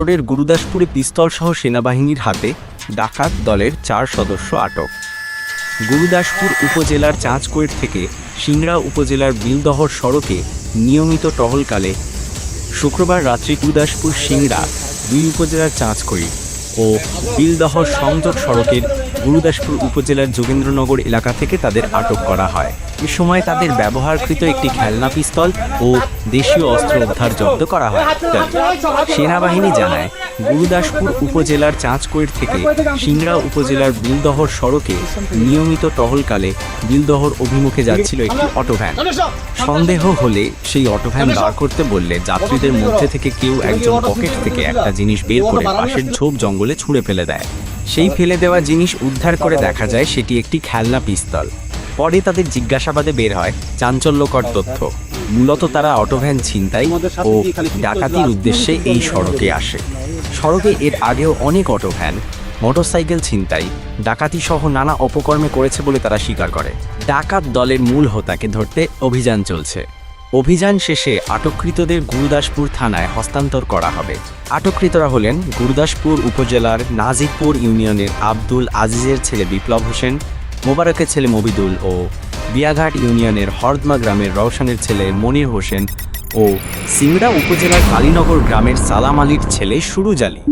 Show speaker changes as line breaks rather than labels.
শহরের গুরুদাসপুরে পিস্তলসহ সেনাবাহিনীর হাতে ডাকাত দলের চার সদস্য আটক। গুরুদাসপুর উপজেলার চাঁচকৈর থেকে সিংড়া উপজেলার বিলদহর সড়কে নিয়মিত টহলকালে শুক্রবার রাত্রি গুরুদাসপুর সিংড়া দুই উপজেলার চাঁচকৈর ও বিলদহর সংযোগ সড়কের গুরুদাসপুর উপজেলার যোগেন্দ্রনগর এলাকা থেকে তাদের আটক করা হয়। এ সময় তাদের ব্যবহারকৃত একটি খেলনা পিস্তল ও দেশীয় অস্ত্র উদ্ধার জব্দ করা হয়। সেনাবাহিনী জানায়, গুরুদাসপুর উপজেলার চাঁচকৈর থেকে সিংড়া উপজেলার বিলদহর সড়কে নিয়মিত টহলকালে বিলদহর অভিমুখে যাচ্ছিল একটি অটোভ্যান। সন্দেহ হলে সেই অটোভ্যান দাঁড় করতে বললে যাত্রীদের মধ্যে থেকে কেউ একজন পকেট থেকে একটা জিনিস বের করে পাশের ঝোপ জঙ্গলে ছুঁড়ে ফেলে দেয়। সেই ফেলে দেওয়া জিনিস উদ্ধার করে দেখা যায়, সেটি একটি খেলনা পিস্তল। পরে তাদের জিজ্ঞাসাবাদে বের হয় চাঞ্চল্যকর তথ্য। মূলত তারা অটোভ্যান ছিনতাই ও ডাকাতির উদ্দেশ্যে এই সড়কে আসে। সড়কে এর আগেও অনেক অটোভ্যান মোটরসাইকেল ছিনতাই ডাকাতি সহ নানা অপকর্মে করেছে বলে তারা স্বীকার করে। ডাকাত দলের মূল হোতাকে ধরতে অভিযান চলছে। অভিযান শেষে আটককৃতদের গুরুদাসপুর থানায় হস্তান্তর করা হবে। আটককৃতরা হলেন গুরুদাসপুর উপজেলার নাজিরপুর ইউনিয়নের আব্দুল আজিজের ছেলে বিপ্লব হোসেন মোবারকের ছেলে মবিদুল ও বিয়াঘাট ইউনিয়নের হরদমা গ্রামের রওশানের ছেলে মনির হোসেন ও সিংড়া উপজেলার কালীনগর গ্রামের সালাম আলীর ছেলে সুরুজ আলী